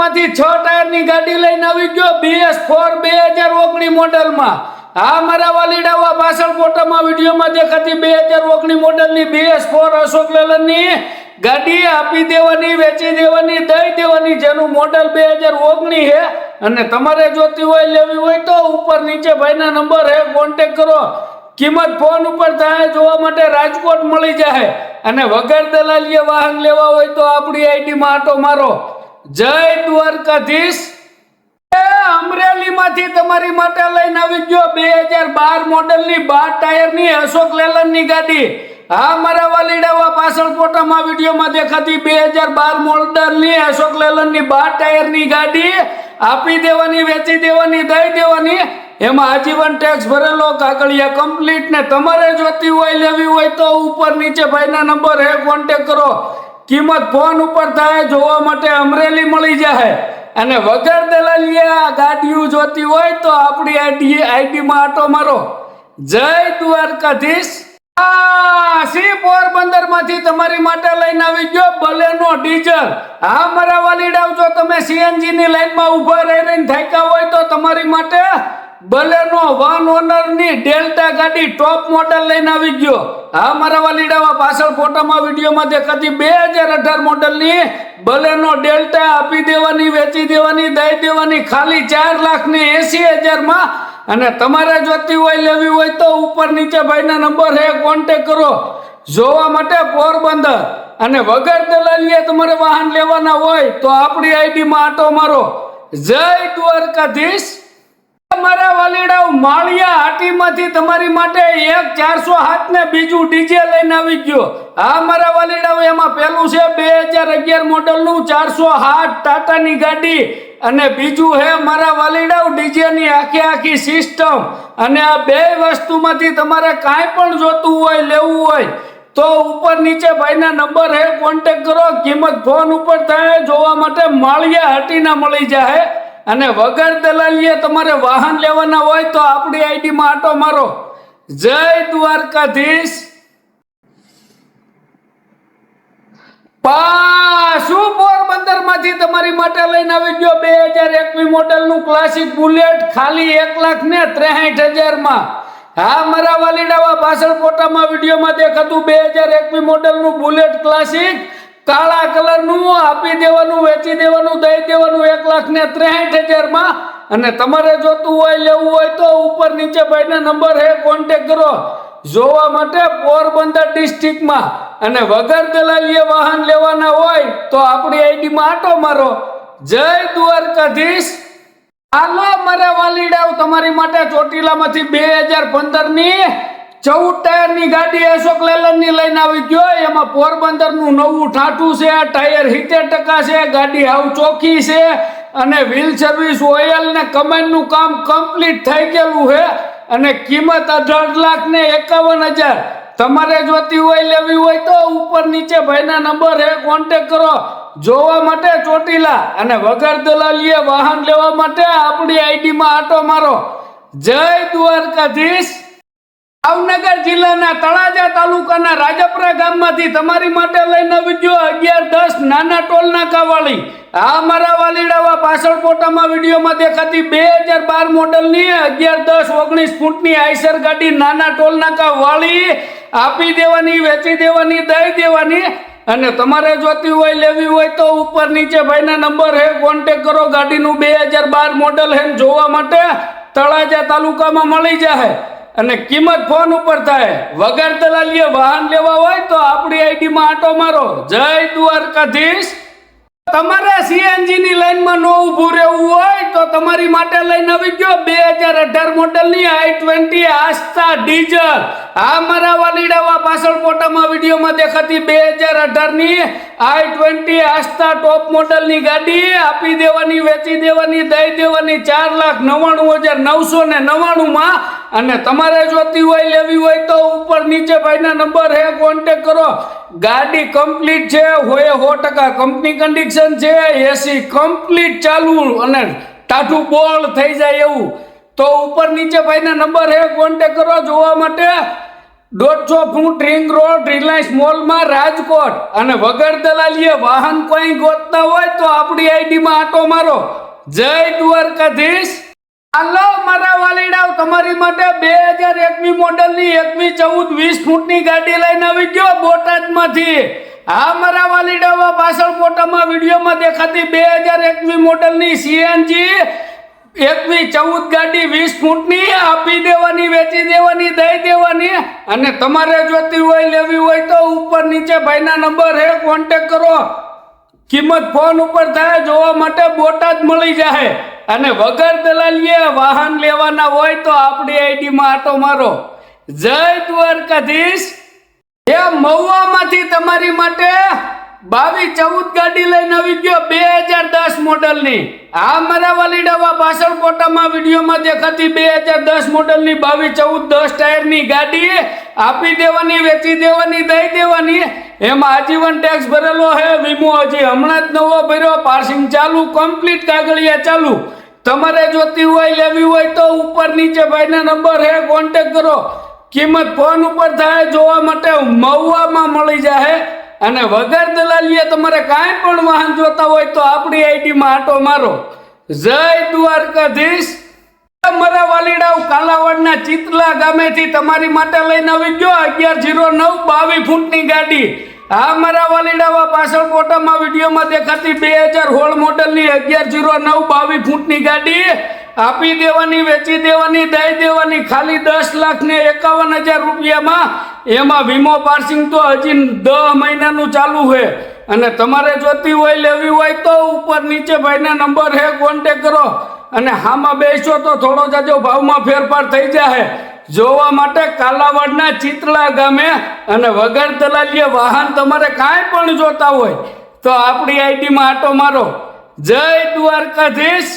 ટોપમાંથી છ ટાયરની ગાડી લઈને આવી ગયો બીએસ ફોર બે હજાર ઓગણી મોડલમાં. હા, મારા વાલીડાવા પાછળ ફોટામાં વિડીયોમાં દેખાતી બે હજાર ઓગણી મોડલની બીએસ ફોર અશોક લેલનની ગાડી આપી દેવાની, વેચી દેવાની, દઈ દેવાની, જેનું મોડલ બે હજાર ઓગણી છે. અને તમારે જોતી હોય, લેવી હોય તો ઉપર નીચે ભાઈના નંબર હે કોન્ટેક કરો. કિંમત ફોન ઉપર થાય, જોવા માટે રાજકોટ મળી જાય અને વગર દલાલીએ વાહન લેવા હોય તો આપણી આઈડીમાં આટો મારો. જય દ્વારકાધીશ. અમરેલીમાંથી તમારી માટે લઈને આવી ગયો બે હજાર બાર મોડલની બાર ટાયરની અશોક લેલનની ગાડી. હા, મારા વાલીડાવા પાછળ ફોટામાં વિડીયોમાં દેખાતી બે હજાર બાર મોડલની અશોક લેલનની બાર ટાયરની ગાડી. આપી દેવાની, વેચી દેવાની, દઈ દેવાની. એમાં આજીવન ટેક્સ ભરેલો, કાગળિયા કમ્પ્લીટ ને તમારે જોતી હોય, લેવી હોય તો ઉપર નીચે ભાઈના નંબર હે કોન્ટેક કરો. કિંમત ફોન ઉપર થાય, જોવા માટે અમરેલી મળી જાય. અને વગર દલાલીએ આ ગાડીઓ જોતી હોય તો આપણી આઈડી, આઈડીમાં આટો મારો. જય દ્વારકાધીશ. સી પોરબંદરમાંથી તમારી માટે લઈને આવી ગયો બલેનો ડીઝલ. હા મારા વાલીડાવ જો તમે સીએનજી ની લાઈનમાં ઊભા રહી રહીને થાક્યા હોય તો તમારી માટે બલેનો વન ઓનરની ડેલ્ટા ગાડી ટોપ મોડલ લઈને આવી ગયો. હા, મારા વાલીડાવા, પાછળ ફોટામાં, વિડીયોમાં દેખાતી બે હજાર અઢાર મોડલની બલેનો ડેલ્ટા આપી દેવાની, વેચી દેવાની, દઈ દેવાની, ખાલી ચાર લાખ ને એસી હજારમાં. અને તમારે જોતી હોય, લેવી હોય તો ઉપર નીચે ભાઈના નંબર હે કોન્ટેક કરો. જોવા માટે પોરબંદર. અને વગર દલાલીએ તમારે વાહન લેવાના હોય, તો આપણી આઈડીમાં આટો મારો. જય દ્વારકાધીશ. મારા વાલીડાઓ માળિયા હાટીમાંથી તમારી માટે એક ચારસો હાથ ને બીજું ડીજે લઈને આવી ગયો. હા મારા વાલીડાઓ, એમાં પેલું છે બે હજાર અગિયાર મોડલનું ચારસો હાથ ટાટાની ગાડી. અને બીજું હે મારા વાલીડાઓ, ડીજેની આખી આખી સિસ્ટમ અને આ બે વસ્તુમાંથી તમારે કાંઈ પણ જોતું હોય, લેવું હોય, તો ઉપર નીચે ભાઈના નંબર હે કોન્ટેક કરો. કિંમત ફોન ઉપર થાય, જોવા માટે માળિયા હાટીના મળી જાય. અને વગર દલાલીએ તમારે વાહન લેવાના હોય તો આપણી આઈડીમાં આટો મારો. જય દ્વારકાધીશ. પાછું પોરબંદરમાંથી તમારી માટે લઈને આવી ગયો બે હજાર એકવી મોડેલનું ક્લાસિક બુલેટ ખાલી એક લાખ ને ત્રેસઠ હજારમાં હા, મારા વાલીડાવા પાછળ ફોટામાં વિડીયોમાં દેખાતું બે હજાર એકવી મોડેલનું બુલેટ ક્લાસિક કાળા કલરનું આપી દેવાનું, વેચી દેવાનું, દઈ દેવાનું એક લાખ ને ત્રેસઠ હજારમાં અને તમારે જોતું હોય, લેવું હોય તો ઉપર નીચે ભાઈના નંબર હે કોન્ટેક કરો. જોવા માટે પોરબંદર ડિસ્ટ્રિક્ટમાં અને વગર દલાલીએ વાહન લેવાના હોય, તો આપણી આઈડીમાં આટો મારો. જય દ્વારકાધીશ. હાલો, મારા વાલીડાઓ, તમારી માટે ચોટીલામાંથી બે હજાર પંદરની ચૌદ ટાયરની ગાડી અશોક લેલનની લઈને આવી ગયો. એમાં પોરબંદરનું નવું ઠાઠું છે, ટાયર સિત્તેર ટકા છે, ગાડી હાવ ચોખ્ખી છે અને વ્હીલ સર્વિસ ઓઇલ ને કમેન્ટનું કામ કમ્પ્લીટ થઈ ગયેલું છે અને કિંમત અઢાર લાખ ને એકાવન હજાર. તમારે જોતી હોય, લેવી હોય તો ઉપર નીચે ભાઈના નંબર હે કોન્ટેક કરો. જોવા માટે ચોટીલા અને વગર દલાલીએ વાહન લેવા માટે આપણી આઈડીમાં આટો મારો. જય દ્વારકાધીશ. ભાવનગર જિલ્લાના તળાજા તાલુકાના રાજપરા ગામમાંથી તમારી માટે લઈને વીડિયો અગિયાર, દસ, નાના ટોલ નાકા વાળી. આ મારા વાલીડાવા પાછળ ફોટામાં વિડીયોમાં દેખાતી બે હજાર બાર મોડલની અગિયાર, દસ, ઓગણીસ ફૂટની આઈસર ગાડી નાના ટોલ નાકા વાળી આપી દેવાની, વેચી દેવાની, દઈ દેવાની અને તમારે જોતી હોય, લેવી હોય તો ઉપર નીચે ભાઈના નંબર હે કોન્ટેક કરો. ગાડીનું બે હજાર બાર મોડલ હે જોવા માટે તળાજા તાલુકામાં મળી જાય અને કિંમત ફોન ઉપર થાય. વગર દલાલીએ વાહન લેવા હોય તો આપણી આઈડીમાં આટો મારો. જય દ્વારકાધીશ. તમારે સીએનજી ની લાઈનમાં નો ઊભું રહેવું હોય તો તમારી માટે લઈને આવી ગયો બે હજાર અઢાર મોડલની આઈ ટ્વેન્ટી આસ્થા ડીઝલ. આ મારા વાલીડાવા પાછળ ફોટામાં વિડીયોમાં દેખાતી બે હજાર અઢારની આઈ ટ્વેન્ટી આસ્થા ટોપ મોડલની ગાડી આપી દેવાની, વેચી દેવાની, દઈ દેવાની ચાર લાખ નવ્વાણું હજાર નવસો ને નવ્વાણું માં અને તમારે જોતી હોય, લેવી હોય તો ઉપર નીચે ભાઈના નંબર હે કોન્ટેક કરો. ગાડી કમ્પ્લીટ છે, હોય સો ટકા કંપની કન્ડિશન છે એસી કમ્પ્લીટ ચાલુ અને ટાઢું બોલ થઈ જાય એવું. તો ઉપર નીચે ભાઈના નંબર હે કોન્ટેક કરો જોવા માટે. દોઢસો ફૂટ રિંગ રોડ રિલાયન્સ મોલમાં રાજકોટ. અને વગર દલાલીએ વાહન કોઈ ગોતતા હોય તો આપણી આઈડીમાં આટો મારો. જય દ્વારકાધીશ. હાલો, મારા વાલીડાઓ, તમારી માટે બે હજાર એકમી મોડલની એકમી ચૌદ, વીસ ફૂટની ગાડી લઈને આવી ગયો બોટાદમાંથી. હા, મારા વાલીડાઓ પાછળ ફોટામાં વિડીયોમાં દેખાતી બે હજાર એકમી મોડલની સીએનજી, એકવી ચૌદ ગાડી, વીસ ફૂટની, આપી દેવાની, વેચી દેવાની, દઈ દેવાની. અને તમારે જોતી હોય, લેવી હોય તો ઉપર નીચે ભાઈના નંબર હે કોન્ટેક કરો. કિંમત ફોન ઉપર થાય, જોવા માટે બોટાદ મળી જાય અને વગર દલાલીએ વાહન લેવાના હોય તો આપણી આઈડીમાં આટો મારો. જય દ્વારકાધીશ. એ મહુવામાંથી તમારી માટે બાવીસ ચૌદ ગાડી લઈને આવી ગયો બે હજાર દસ મોડલની. આ મારા વાલીડાવા પાછળ ફોટામાં વિડીયોમાં દેખાતી બે હજાર દસ મોડલની બાવીસ ચૌદ દસ ટાયરની ગાડી આપી દેવાની, વેચી દેવાની, દઈ દેવાની. એમાં આજીવન ટેક્સ ભરેલો હે, વીમો હજી હમણાં જ નવો ભર્યો, પાર્સિંગ ચાલુ કમ્પ્લીટ કાગળિયા ચાલુ. તમારે જોતી હોય લેવી હોય તો ઉપર નીચે ભાઈના નંબર હે કોન્ટેક કરો. કિંમત ફોન ઉપર થાય, જોવા માટે મહુવામાં મળી જાય અને વગર દલાલીએ તમારે કાંઈ પણ વાહન જોતા હોય તો આપણી આઈડીમાં આટો મારો. જય દ્વારકાધીશ. મારા વાલીડાઉ કાલાવાડના ચિતલા ગામેથી તમારી માટે લઈને આવી ગયો અગિયાર જીરો નવ બાવીસ ફૂટની ગાડી. આ મારા વાલીડાવા, પાછળ ફોટામાં વિડીયોમાં દેખાતી બે હજાર હોળ મોડલની અગિયાર જીરો નવ બાવીસ ફૂટની ગાડી, આપી દેવાની, વેચી દેવાની, દઈ દેવાની, ખાલી દસ લાખ ને એકાવન હજાર રૂપિયામાં. એમાં વીમો પાર્સિંગ તો હજી દસ મહિનાનું ચાલુ છે. અને તમારે જોતી હોય, લેવી હોય, તો ઉપર નીચે ભાઈના નંબર છે કોન્ટેક કરો. અને હામાં બેસો તો થોડો જાજો ભાવમાં ફેરફાર થઈ જાય જોવા માટે કાલાવાડના ચિત્રલા ગામે અને વગર દલાલીએ વાહન તમારે કાંઈ પણ જોતા હોય, તો આપણી આઈડીમાં આટો મારો. જય દ્વારકાધીશ.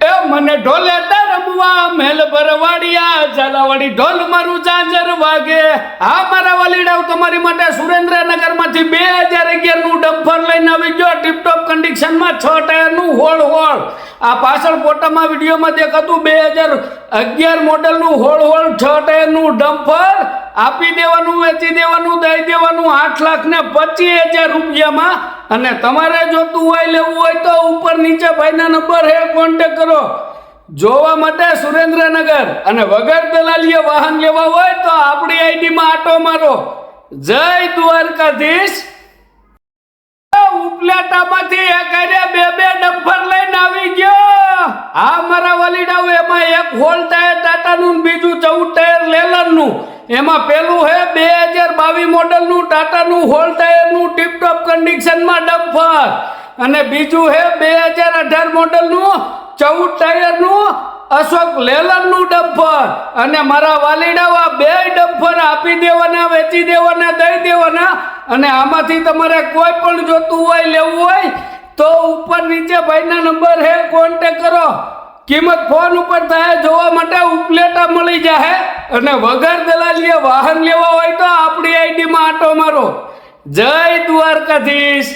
એ મને ઢોલે રમવા મેલ ભરવાડિયા ઝાલાવાડી ઢોલ મારું જાજર વાગે. હા, મારા વાલીડાઓ, તમારી માટે સુરેન્દ્રનગરમાંથી બે હજાર અગિયારનું ડમ્ફર લઈને આવી ગયો, ટીપટોપ કન્ડિશનમાં છ ટાયરનું હોળ હોળ. આ પાછળ ફોટામાં વિડીયોમાં દેખાતું બે હજાર અગિયાર મોડલનું હોળ હોળ છ ટાયરનું ડમ્ફર આપી દેવાનું, વેચી દેવાનું, દઈ દેવાનું, આઠ લાખ ને પચીસ હજાર રૂપિયામાં અને તમારે જોતું હોય લેવું હોય તો ઉપર નીચે ભાઈના નંબર હે કોન્ટેક કરો. જોવા માટે સુરેન્દ્રનગર. અને વગર દલાલીએ વાહન લેવા હોય તો આપણી આઈડીમાં આટો મારો. જય દ્વારકાધીશ. ઉપલેટામાંથી એક બે બે ડમ્પર લઈને આવી ગયો. આ મારા વલીડાઓ, એમાં એક હોલ ટાયર ટાટાનું બીજું ચૌદ ટાયર લેલરનું એમાં પેલું હે બે હજાર બાવીસ મોડલનું ટાટાનું હોલ ટાયરનું ટીપટોપ કન્ડિશનમાં ડમ્ફર. અને બીજું હે બે હજાર અઢાર મોડલનું ચૌદ ટાયરનું અશોક લેલરનું ડમ્ફર. અને મારા વાલીડાવા બે ડમ્ફર આપી દેવાના, વેચી દેવાના, દઈ દેવાના. અને આમાંથી તમારે કોઈ પણ જોતું હોય તો ઉપર નીચે ભાઈના નંબર હે કોન્ટેક કરો. કિંમત ફોન ઉપર થાય, જોવા માટે ઉપલેટા મળી જાય અને વગર દલાલીએ વાહન લેવા હોય તો આપણી આઈડીમાં આટો મારો. જય દ્વારકાધીશ.